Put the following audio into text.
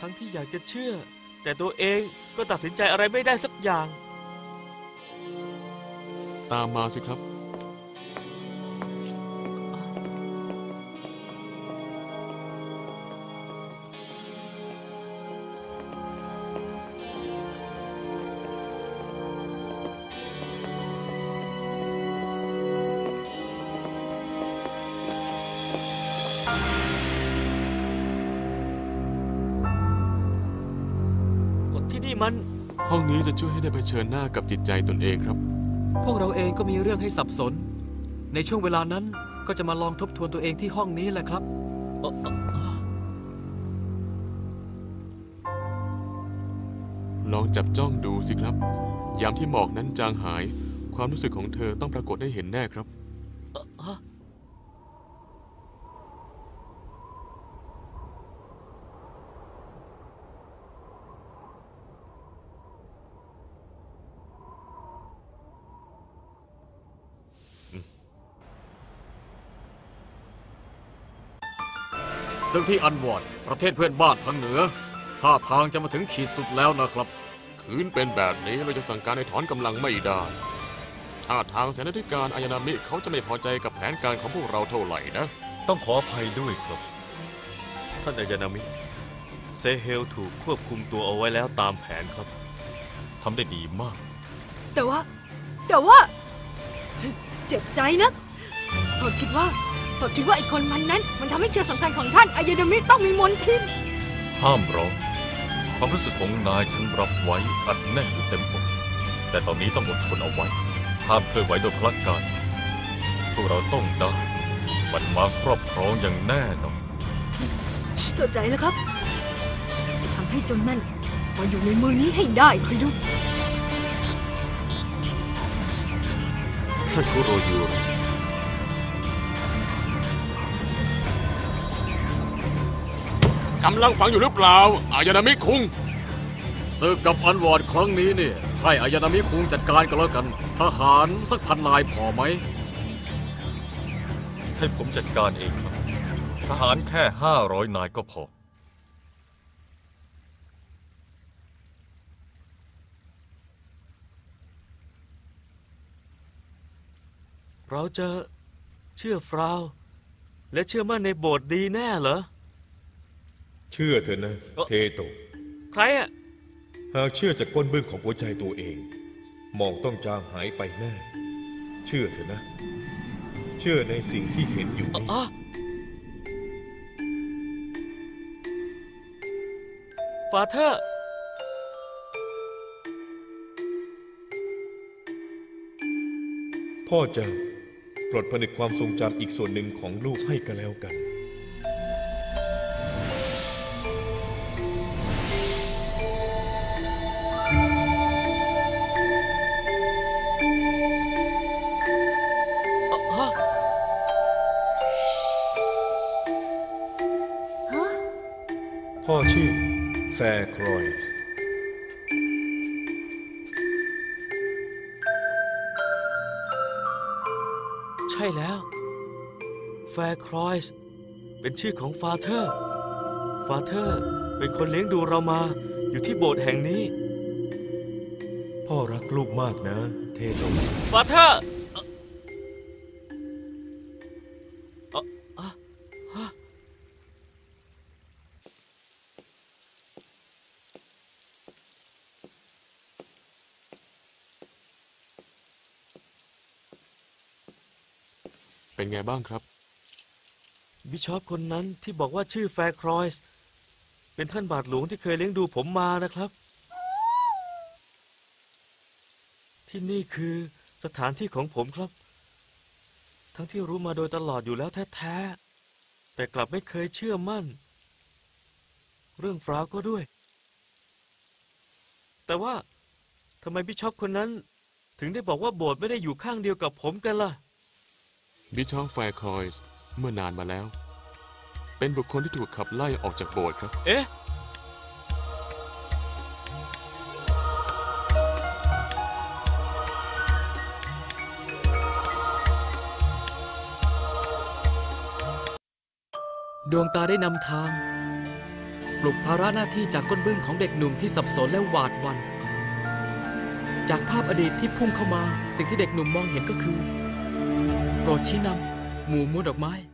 ทั้งที่อยากจะเชื่อ แต่ตัวเองก็ตัดสินใจอะไรไม่ได้สักอย่าง ตามมาสิครับ ที่นี่มัน ห้องนี้จะช่วยให้ได้เผชิญหน้ากับจิตใจตนเองครับ พวกเราเองก็มีเรื่องให้สับสน ในช่วงเวลานั้นก็จะมาลองทบทวนตัวเองที่ห้องนี้แหละครับเอ่อเอ่อเอ่อลองจับจ้องดูสิครับ ยามที่หมอกนั้นจางหาย ความรู้สึกของเธอต้องปรากฏให้เห็นแน่ครับ ซึ่งที่อันวอร์ดประเทศเพื่อนบ้านทางเหนือท่าทางจะมาถึงขีดสุดแล้วนะครับ คืนเป็นแบบนี้เราจะสั่งการให้ถอนกำลังไม่ได้ถ้าทางเสนาธิการอายานามิเขาจะไม่พอใจกับแผนการของพวกเราเท่าไหร่นะ ต้องขออภัยด้วยครับ ท่านอายานามิ เซเฮลถูกควบคุมตัวเอาไว้แล้วตามแผนครับทำได้ดีมาก แต่ว่า แต่ว่า เจ็บใจนะผมคิดว่า ผมคิดว่าไอ้คนมันนั้น มันทำให้เครือสำคัญของท่านอายาดามิต้องมีมนทิน ห้ามร้องความรู้สึกของนายฉันรับไว้อัดแน่นอยู่เต็มอกแต่ตอนนี้ต้องอดทนเอาไว้ ห้ามเคลื่อนไหวโดยพลักการ พวกเราต้องได้มันมาครอบครองอย่างแน่นอนตัวใจแล้วครับ จะทำให้เจนนั่นมาอยู่ในมือนี้ให้ได้คอยดูท่านคุโรยู กำลังฟังอยู่หรือเปล่า อายานามิคุงศึกกับอันวอร์ดครั้งนี้เนี่ยให้อายานามิคุงจัดการกันแล้วกัน ทหารสักพันนายพอไหม ให้ผมจัดการเองครับ ทหารแค่500นายก็พอ เราจะเชื่อฟราว และเชื่อมั่นในโบสถ์ดีแน่เหรอ เชื่อเถอะนะเอ่อเทโต ใครอะหากเชื่อจากก้นบึ้งของหัวใจตัวเองหมองต้องจางหายไปแน่ เชื่อเถอะนะ เชื่อในสิ่งที่เห็นอยู่นี่อ๋อฟาเธอร์พ่อจะปลดผนึกความทรงจำอีกส่วนหนึ่งของลูกให้กันแล้วกัน พ่อชื่อแฟร์ครอยส์ใช่แล้ว แฟร์ครอยส์เป็นชื่อของฟาเธอร์ ฟาเธอร์เป็นคนเลี้ยงดูเรามาอยู่ที่โบสถ์แห่งนี้ พ่อรักลูกมากนะ เทโตฟาเธอร์ เป็นไงบ้างครับ บิชอปคนนั้นที่บอกว่าชื่อแฟร์ครอยส์เป็นท่านบาทหลวงที่เคยเลี้ยงดูผมมานะครับ ที่นี่คือสถานที่ของผมครับ ทั้งที่รู้มาโดยตลอดอยู่แล้วแท้ๆ แต่กลับไม่เคยเชื่อมั่น เรื่องฟราวก็ด้วย แต่ว่าทำไมบิชอปคนนั้น ถึงได้บอกว่าโบสถ์ไม่ได้อยู่ข้างเดียวกับผมกันล่ะ บิชอปแฟร์คอยส์เมื่อนานมาแล้ว เป็นบุคคลที่ถูกขับไล่ออกจากโบสถ์ครับ เอ๊ะดวงตาได้นำทาง ปลุกภาระหน้าที่จากก้นบึ้งของเด็กหนุ่มที่สับสนและหวาดหวัน จากภาพอดีตที่พุ่งเข้ามา สิ่งที่เด็กหนุ่มมองเห็นก็คือ โปรดชี้น